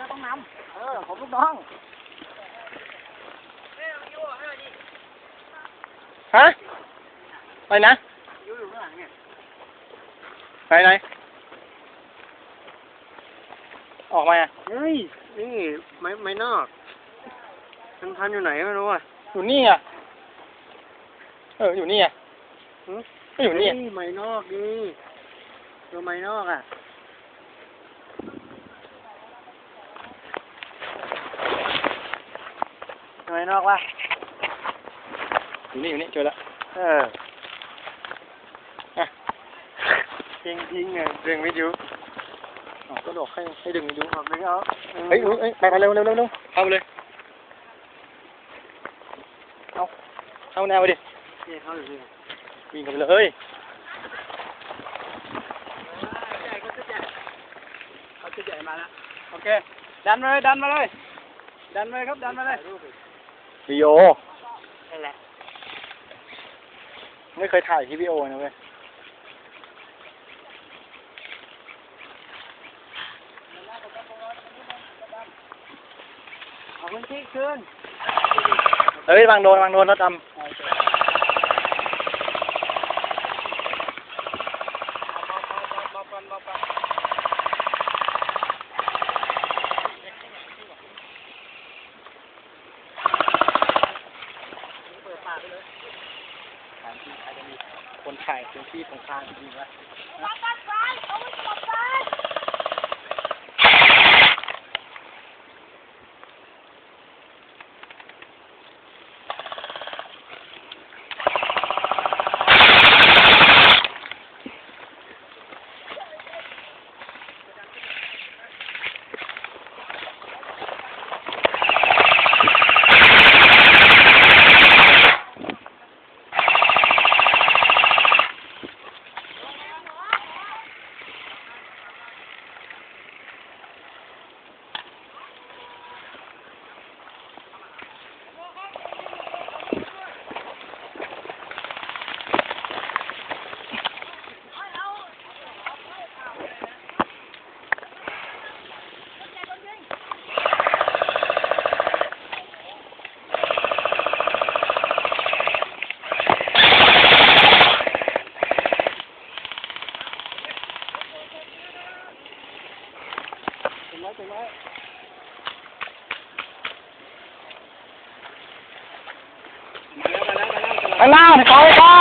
นะต้องนำเออ ผมลูกน้อง ฮะ ไปนะอยู่อยู่ข้างหลังเนี่ยไหนไหนออกมาอะเฮ้ย นี่ไม้ไม้นอกมันพันอยู่ไหนไม่รู้อะ อยู่นี่อะ เออ อยู่นี่อะหือก็อยู่นี่อะเฮ้ไม้นอกนี่ตัวไม้นอกอะ ไม้นอกวะ อยู่นี่ อยู่นี่ เจอแล้ว เออ อ่ะ ทิ้งทิ้งไงดึงวิทยุ อ๋อก็บอกให้ให้ดึงดู ผมไม่เอา เฮ้ยเฮ้ยเฮ้ยไปไปเร็วเร็วเร็วเร็วเข้าไปเลย เอาเข้าแนวไปดิ นี่เขาอยู่นี่ วิ่งเข้าไปเลย เขาจะใหญ่มาแล้วโอเค ดันมาเลย ดันมาเลย ดันมาเลยครับ ดันมาเลย วิดีโอนั่นแหละไม่เคยถ่ายที่วิดีโอนะเว้ยเอาพื้นที่คืนเฮ้ยวางโดนวางโดนรถดำ ฐานที่ไทยจะมีคนถ่ายพื้นที่ตรงข้างจริงว ะข้างหน้าเขาก็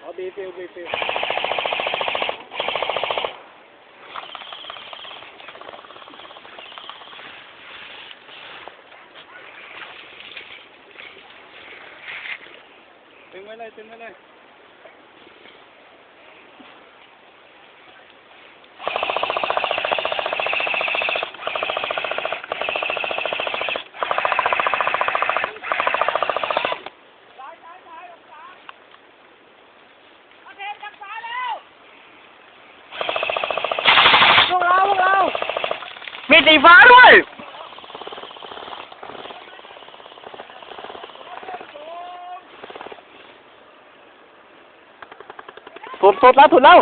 เอาบีฟิลบีฟิลตึงไว้เลยตึงไว้เลย สีฟ้าด้วยสุดถุดแล้วถุดแล้ว